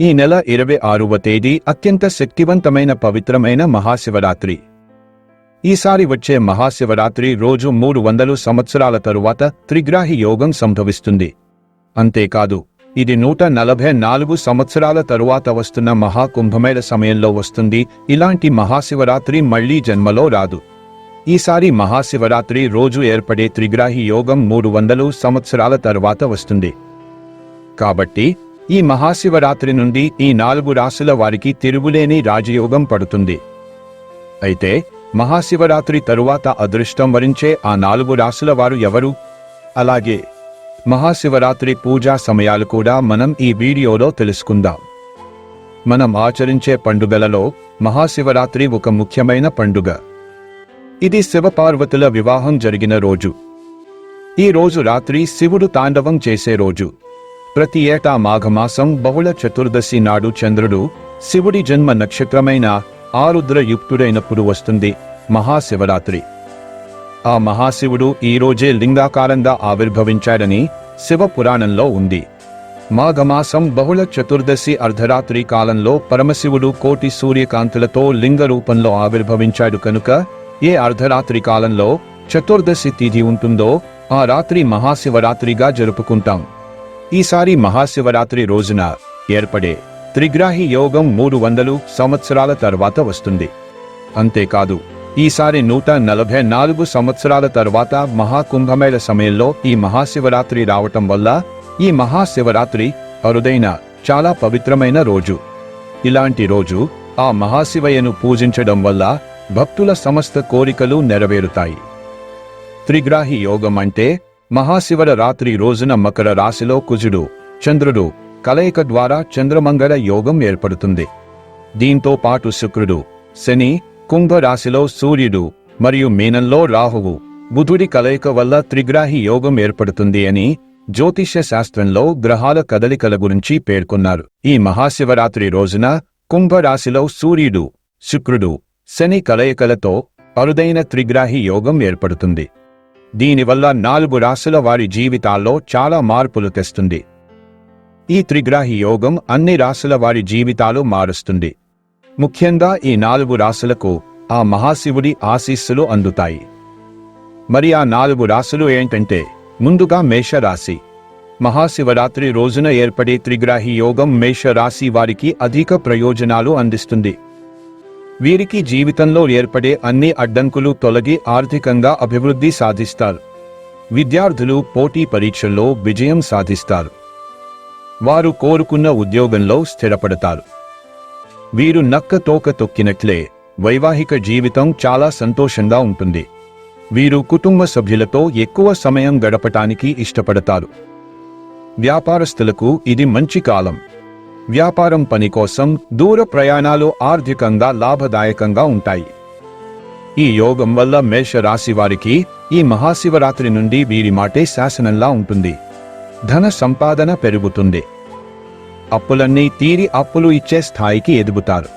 ఈ నెల ఇరవై ఆరవ తేదీ అత్యంత శక్తివంతమైన పవిత్రమైన మహాశివరాత్రి. ఈసారి వచ్చే మహాశివరాత్రి రోజు మూడు వందలు సంవత్సరాల తరువాత త్రిగ్రాహి యోగం సంభవిస్తుంది. అంతేకాదు ఇది నూట నలభై నాలుగు సంవత్సరాల తరువాత వస్తున్న మహాకుంభమేళ సమయంలో వస్తుంది. ఇలాంటి మహాశివరాత్రి మళ్ళీ జన్మలో రాదు. ఈసారి మహాశివరాత్రి రోజు ఏర్పడే త్రిగ్రాహి యోగం మూడు వందలు సంవత్సరాల తరువాత వస్తుంది. కాబట్టి ఈ మహాశివరాత్రి నుండి ఈ నాలుగు రాశుల వారికి తిరుగులేని రాజయోగం పడుతుంది. అయితే మహాశివరాత్రి తరువాత అదృష్టం వరించే ఆ నాలుగు రాశుల వారు ఎవరు? అలాగే మహాశివరాత్రి పూజా సమయాలు కూడా మనం ఈ వీడియోలో తెలుసుకుందాం. మనం ఆచరించే పండుగలలో మహాశివరాత్రి ఒక ముఖ్యమైన పండుగ. ఇది శివపార్వతుల వివాహం జరిగిన రోజు. ఈ రోజు రాత్రి శివుడు తాండవం చేసే రోజు. ప్రతి ఏటా మాఘమాసం బహుళ చతుర్దశి నాడు చంద్రుడు శివుడి జన్మ నక్షత్రమైన ఆరుద్ర యుక్తుడైనప్పుడు వస్తుంది మహాశివరాత్రి. ఆ మహాశివుడు ఈ రోజే లింగాకారంగా ఆవిర్భవించాడని శివ పురాణంలో ఉంది. మాఘమాసం బహుళ చతుర్దశి అర్ధరాత్రి కాలంలో పరమశివుడు కోటి సూర్యకాంతులతో లింగ రూపంలో ఆవిర్భవించాడు కనుక ఏ అర్ధరాత్రి కాలంలో చతుర్దశి తిథి ఉంటుందో ఆ రాత్రి మహాశివరాత్రిగా జరుపుకుంటాం. ఈసారి మహాశివరాత్రి రోజున ఏర్పడే త్రిగ్రాహి యోగం మూడు వందలు సంవత్సరాల తర్వాత వస్తుంది. అంతేకాదు ఈసారి నూట నలభై నాలుగు సంవత్సరాల తర్వాత మహాకుంభమేళ సమయంలో ఈ మహాశివరాత్రి రావటం వల్ల ఈ మహాశివరాత్రి అరుదైన చాలా పవిత్రమైన రోజు. ఇలాంటి రోజు ఆ మహాశివయ్యను పూజించడం వల్ల భక్తుల సమస్త కోరికలు నెరవేరుతాయి. త్రిగ్రాహి యోగం అంటే మహాశివర రాత్రి రోజున మకర రాశిలో కుజుడు చంద్రుడు కలయిక ద్వారా చంద్రమంగళ యోగం ఏర్పడుతుంది. దీంతో పాటు శుక్రుడు శని కుంభ రాశిలో సూర్యుడు మరియు మీనంలో రాహువు బుధుడి కలయిక వల్ల త్రిగ్రాహి యోగం ఏర్పడుతుంది అని జ్యోతిష్య శాస్త్రంలో గ్రహాల కదలికల గురించి పేర్కొన్నారు. ఈ మహాశివరాత్రి రోజున కుంభ రాశిలో సూర్యుడు శుక్రుడు శని కలయికలతో అరుదైన త్రిగ్రాహి యోగం ఏర్పడుతుంది. దీనివల్ల నాలుగు రాశుల వారి జీవితాల్లో చాలా మార్పులు తెస్తుంది. ఈ త్రిగ్రాహి యోగం అన్ని రాశుల వారి జీవితాలు మారుస్తుంది. ముఖ్యంగా ఈ నాలుగు రాశులకు ఆ మహాశివుడి ఆశీస్సులు అందుతాయి. మరి ఆ నాలుగు రాశులు ఏంటంటే ముందుగా మేషరాశి. మహాశివరాత్రి రోజున ఏర్పడే త్రిగ్రాహి యోగం మేషరాశి వారికి అధిక ప్రయోజనాలు అందిస్తుంది. వీరికి జీవితంలో ఏర్పడే అన్ని అడ్డంకులు తొలగి ఆర్థికంగా అభివృద్ధి సాధిస్తారు. విద్యార్థులు పోటీ పరీక్షల్లో విజయం సాధిస్తారు. వారు కోరుకున్న ఉద్యోగంలో స్థిరపడతారు. వీరు నక్క తోక తొక్కినట్లే వైవాహిక జీవితం చాలా సంతోషంగా ఉంటుంది. వీరు కుటుంబ సభ్యులతో ఎక్కువ సమయం గడపటానికి ఇష్టపడతారు. వ్యాపారస్తులకు ఇది మంచి కాలం. వ్యాపారం పని కోసం దూర ప్రయాణాలు ఆర్థికంగా లాభదాయకంగా ఉంటాయి. ఈ యోగం వల్ల మేష రాశి వారికి ఈ మహాశివరాత్రి నుండి వీరి మాటే శాసనంలా ఉంటుంది. ధన సంపాదన పెరుగుతుంది. అప్పులన్నీ తీరి అప్పులు ఇచ్చే స్థాయికి ఎదుగుతారు.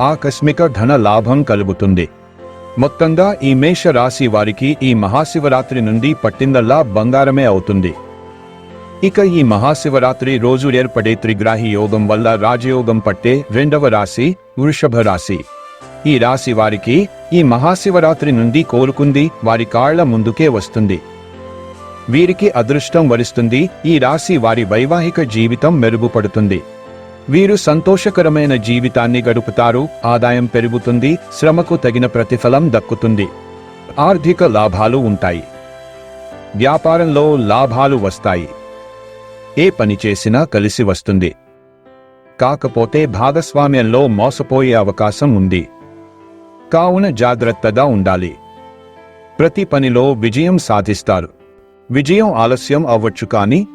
ఆకస్మిక ధన లాభం కలుగుతుంది. మొత్తంగా ఈ మేష రాశి వారికి ఈ మహాశివరాత్రి నుండి పట్టిందల్లా బంగారమే అవుతుంది. ఇక ఈ మహాశివరాత్రి రోజు ఏర్పడే త్రిగ్రాహి యోగం వల్ల రాజయోగం పట్టే రెండవ రాశి వృషభ రాశి. ఈ రాశి వారికి ఈ మహాశివరాత్రి నుండి కోరుకుంది వారి కాళ్ళ ముందుకే వస్తుంది. వీరికి అదృష్టం వరిస్తుంది ఈ రాశి వారి వైవాహిక జీవితం మెరుగుపడుతుంది. వీరు సంతోషకరమైన జీవితాన్ని గడుపుతారు ఆదాయం పెరుగుతుంది శ్రమకు తగిన ప్రతిఫలం దక్కుతుంది. ఆర్థిక లాభాలు ఉంటాయి. వ్యాపారంలో లాభాలు వస్తాయి. ఏ పని చేసినా కలిసి వస్తుంది. కాకపోతే భాగస్వామ్యంలో మోసపోయే అవకాశం ఉంది. కావున జాగ్రత్తగా ఉండాలి. ప్రతి పనిలో విజయం సాధిస్తారు. విజయం ఆలస్యం అవ్వచ్చు కానీ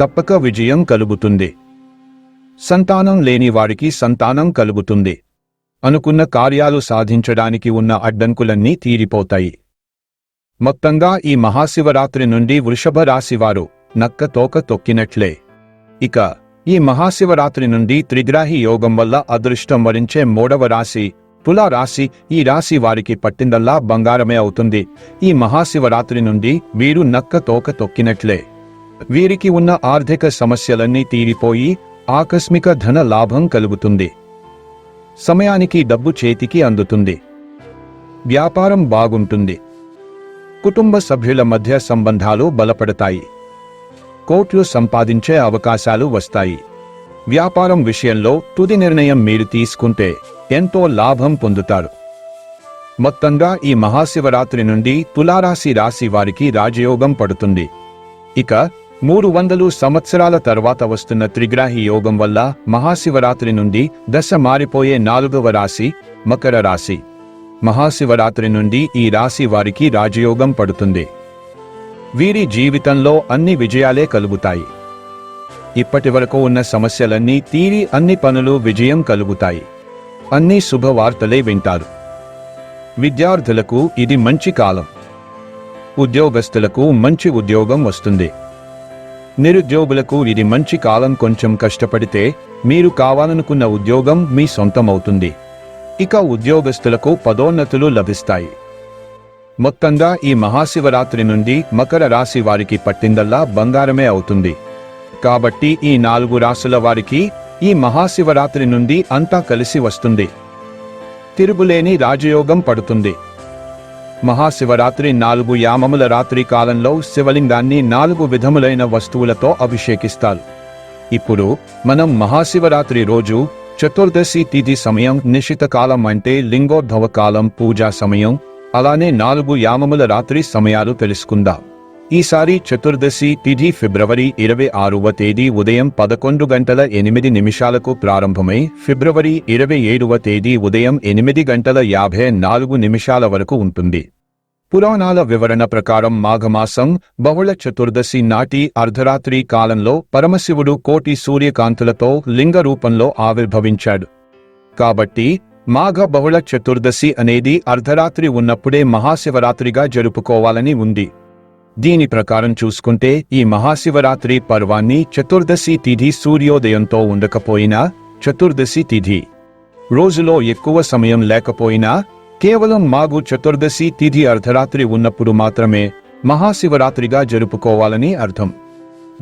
తప్పక విజయం కలుగుతుంది. సంతానం లేని వారికి సంతానం కలుగుతుంది. అనుకున్న కార్యాలు సాధించడానికి ఉన్న అడ్డంకులన్నీ తీరిపోతాయి. మొత్తంగా ఈ మహాశివరాత్రి నుండి వృషభ రాశివారు నక్క తోక తొక్కినట్లే. ఇక ఈ మహాశివరాత్రి నుండి త్రిగ్రాహి యోగం వల్ల అదృష్టం వరించే మూడవ రాశి తులా రాశి ఈ రాశి వారికి పట్టిందల్లా బంగారమే అవుతుంది. ఈ మహాశివరాత్రి నుండి వీరు నక్క తోక తొక్కినట్లే. వీరికి ఉన్న ఆర్థిక సమస్యలన్నీ తీరిపోయి ఆకస్మిక ధన లాభం కలుగుతుంది. సమయానికి డబ్బు చేతికి అందుతుంది. వ్యాపారం బాగుంటుంది. కుటుంబ సభ్యుల మధ్య సంబంధాలు బలపడతాయి. కోట్లు సంపాదించే అవకాశాలు వస్తాయి. వ్యాపారం విషయంలో తుది నిర్ణయం మీరు తీసుకుంటే ఎంతో లాభం పొందుతారు. మొత్తంగా ఈ మహాశివరాత్రి నుండి తులారాశి రాశి వారికి రాజయోగం పడుతుంది. ఇక మూడు వందలు సంవత్సరాల తర్వాత వస్తున్న త్రిగ్రాహి యోగం వల్ల మహాశివరాత్రి నుండి దశ మారిపోయే నాలుగవ రాశి మకర రాశి. మహాశివరాత్రి నుండి ఈ రాశి వారికి రాజయోగం పడుతుంది. వీరి జీవితంలో అన్ని విజయాలే కలుగుతాయి. ఇప్పటి వరకు ఉన్న సమస్యలన్నీ తీరి అన్ని పనులు విజయం కలుగుతాయి. అన్ని శుభవార్తలే వింటారు. విద్యార్థులకు ఇది మంచి కాలం. ఉద్యోగస్తులకు మంచి ఉద్యోగం వస్తుంది. నిరుద్యోగులకు ఇది మంచి కాలం కొంచెం కష్టపడితే మీరు కావాలనుకున్న ఉద్యోగం మీ సొంతమవుతుంది. ఇక ఉద్యోగస్తులకు పదోన్నతులు లభిస్తాయి. మొత్తంగా ఈ మహాశివరాత్రి నుండి మకర రాశి వారికి పట్టిందల్లా బంగారమే అవుతుంది. కాబట్టి ఈ నాలుగు రాశుల వారికి ఈ మహాశివరాత్రి నుండి అంతా కలిసి వస్తుంది. తిరుగులేని రాజయోగం పడుతుంది. మహాశివరాత్రి నాలుగు యామముల రాత్రి కాలంలో శివలింగాన్ని నాలుగు విధములైన వస్తువులతో అభిషేకిస్తారు. ఇప్పుడు మనం మహాశివరాత్రి రోజు చతుర్దశి తిథి సమయం నిశిత కాలం అంటే లింగోద్భవ కాలం పూజా సమయం అలానే నాలుగు యామముల రాత్రి సమయాలు తెలుసుకుందాం. ఈసారి చతుర్దశి తిథి ఫిబ్రవరి ఇరవై ఆరవ తేదీ ఉదయం పదకొండు గంటల ఎనిమిది నిమిషాలకు ప్రారంభమై ఫిబ్రవరి ఇరవై ఏడవ తేదీ ఉదయం ఎనిమిది గంటల యాభై నాలుగు నిమిషాల వరకు ఉంటుంది. పురాణాల వివరణ ప్రకారం మాఘమాసం బహుళ చతుర్దశి నాటి అర్ధరాత్రి కాలంలో పరమశివుడు కోటి సూర్యకాంతులతో లింగ రూపంలో ఆవిర్భవించాడు. కాబట్టి మాఘ బహుళ చతుర్దశి అనేది అర్ధరాత్రి ఉన్నప్పుడే మహాశివరాత్రిగా జరుపుకోవాలని ఉంది. దీని ప్రకారం చూసుకుంటే ఈ మహాశివరాత్రి పర్వాన్ని చతుర్దశి తిథి సూర్యోదయంతో ఉండకపోయినా చతుర్దశి తిథి రోజులో ఎక్కువ సమయం లేకపోయినా కేవలం మాగు చతుర్దశి తిథి అర్ధరాత్రి ఉన్నప్పుడు మాత్రమే మహాశివరాత్రిగా జరుపుకోవాలని అర్థం.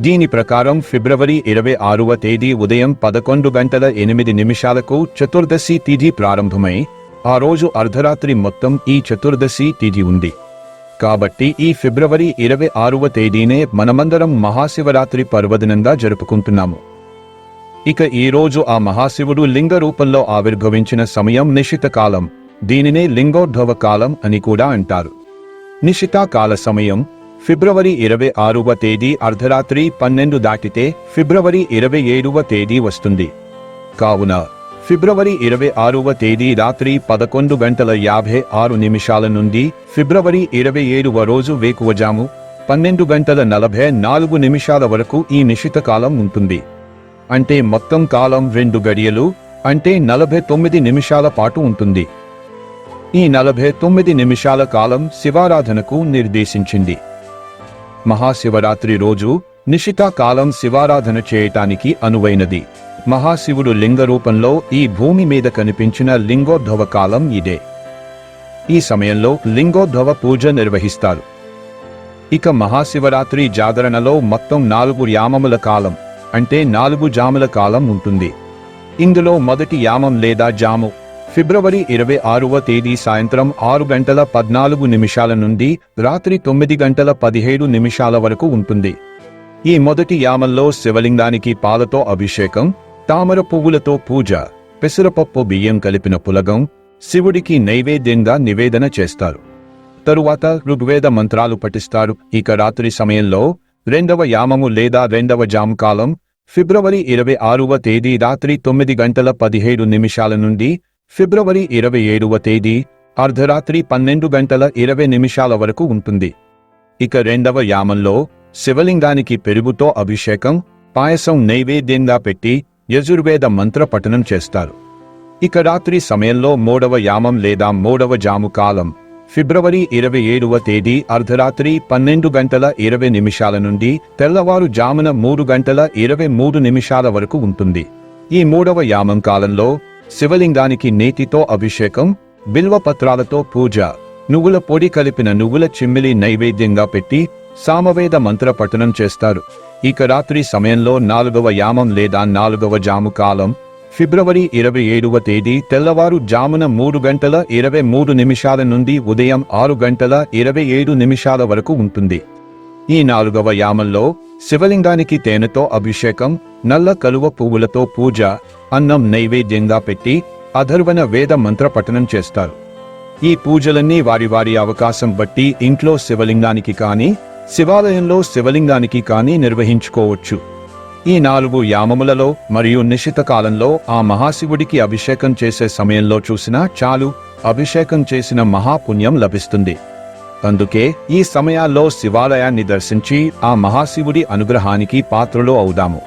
దీని ప్రకారం ఫిబ్రవరి ఇరవై ఆరవ తేదీ ఉదయం పదకొండు గంటల ఎనిమిది నిమిషాలకు చతుర్దశి తిథి ప్రారంభమై ఆ రోజు అర్ధరాత్రి మొత్తం ఈ చతుర్దశి తిథి ఉంది. కాబట్టి ఈ ఫిబ్రవరి ఇరవై ఆరవ తేదీనే మనమందరం మహాశివరాత్రి పర్వదినంగా జరుపుకుంటున్నాము. ఇక ఈ రోజు ఆ మహాశివుడు లింగ రూపంలో ఆవిర్భవించిన సమయం నిశిత కాలం దీనినే లింగోద్భవ కాలం అని కూడా అంటారు. నిశితా కాల సమయం ఫిబ్రవరి ఇరవై ఆరవ తేదీ అర్ధరాత్రి పన్నెండు దాటితే ఫిబ్రవరి ఇరవై ఏడవ తేదీ వస్తుంది. కావున ఫిబ్రవరి ఇరవై ఆరవ తేదీ రాత్రి పదకొండు గంటల యాభై ఆరు నిమిషాల నుండి ఫిబ్రవరి ఇరవై ఏడవ రోజు వేకువజాము పన్నెండు గంటల నలభై నాలుగు నిమిషాల వరకు ఈ నిశిత కాలం ఉంటుంది. అంటే మొత్తం కాలం రెండు గడియలు అంటే నలభై తొమ్మిది నిమిషాల పాటు ఉంటుంది. ఈ నలభై తొమ్మిది నిమిషాల కాలం శివారాధనకు నిర్దేశించింది. మహాశివరాత్రి రోజు నిషితాకాలం శివారాధన చేయటానికి అనువైనది. మహాశివుడు లింగ రూపంలో ఈ భూమి మీద కనిపించిన లింగోద్భవ కాలం ఇదే. ఈ సమయంలో లింగోద్భవ పూజ నిర్వహిస్తారు. ఇక మహాశివరాత్రి జాగరణలో మొత్తం నాలుగు యామముల కాలం అంటే నాలుగు జాముల కాలం ఉంటుంది. ఇందులో మొదటి యామం లేదా జాము ఫిబ్రవరి ఇరవై ఆరవ తేదీ సాయంత్రం ఆరు గంటల పద్నాలుగు నిమిషాల నుండి రాత్రి తొమ్మిది గంటల పదిహేడు నిమిషాల వరకు ఉంటుంది. ఈ మొదటి యామంలో శివలింగానికి పాలతో అభిషేకం తామర పువ్వులతో పూజ పెసరపప్పు బియ్యం కలిపిన పులగం శివుడికి నైవేద్యంగా నివేదన చేస్తారు. తరువాత ఋగ్వేద మంత్రాలు పఠిస్తారు. ఇక రాత్రి సమయంలో రెండవ యామము లేదా రెండవ జామకాలం ఫిబ్రవరి ఇరవై ఆరవ తేదీ రాత్రి తొమ్మిది గంటల పదిహేడు నిమిషాల నుండి ఫిబ్రవరి ఇరవై ఏడవ తేదీ అర్ధరాత్రి పన్నెండు గంటల ఇరవై నిమిషాల వరకు ఉంటుంది. ఇక రెండవ యామంలో శివలింగానికి పెరుగుతో అభిషేకం పాయసం నైవేద్యంగా పెట్టి యజుర్వేద మంత్ర పఠనం చేస్తారు. ఇక రాత్రి సమయంలో మూడవ యామం లేదా మూడవ జాము కాలం ఫిబ్రవరి ఇరవై ఏడవ తేదీ అర్ధరాత్రి పన్నెండు గంటల ఇరవై నిమిషాల నుండి తెల్లవారు జామున మూడు గంటల ఇరవై మూడు నిమిషాల వరకు ఉంటుంది. ఈ మూడవ యామం కాలంలో శివలింగానికి నేతితో అభిషేకం బిల్వ పత్రాలతో పూజ. నువ్వుల పొడి కలిపిన నువ్వుల చిమ్మిలి నైవేద్యంగా పెట్టి సామవేద మంత్ర పఠనం చేస్తారు. ఇక రాత్రి సమయంలో నాలుగవ యామం లేదా నాలుగవ జాము కాలం ఫిబ్రవరి ఇరవై ఏడవ తేదీ తెల్లవారు జామున మూడు గంటల ఇరవై మూడు నిమిషాల నుండి ఉదయం ఆరు గంటల ఇరవై ఏడు నిమిషాల వరకు ఉంటుంది. ఈ నాలుగవ యామంలో శివలింగానికి తేనెతో అభిషేకం నల్ల కలువ పువ్వులతో పూజ అన్నం నైవేద్యంగా పెట్టి అధర్వణ వేద మంత్ర పఠనం చేస్తారు. ఈ పూజలన్నీ వారి వారి అవకాశం బట్టి ఇంట్లో శివలింగానికి కానీ శివాలయంలో శివలింగానికి కానీ నిర్వహించుకోవచ్చు. ఈ నాలుగు యామములలో మరియు నిశిత కాలంలో ఆ మహాశివుడికి అభిషేకం చేసే సమయంలో చూసినా చాలు అభిషేకం చేసిన మహాపుణ్యం లభిస్తుంది. అందుకే ఈ సమయాల్లో శివాలయాన్ని దర్శించి ఆ మహాశివుడి అనుగ్రహానికి పాత్రలో అవుదాము.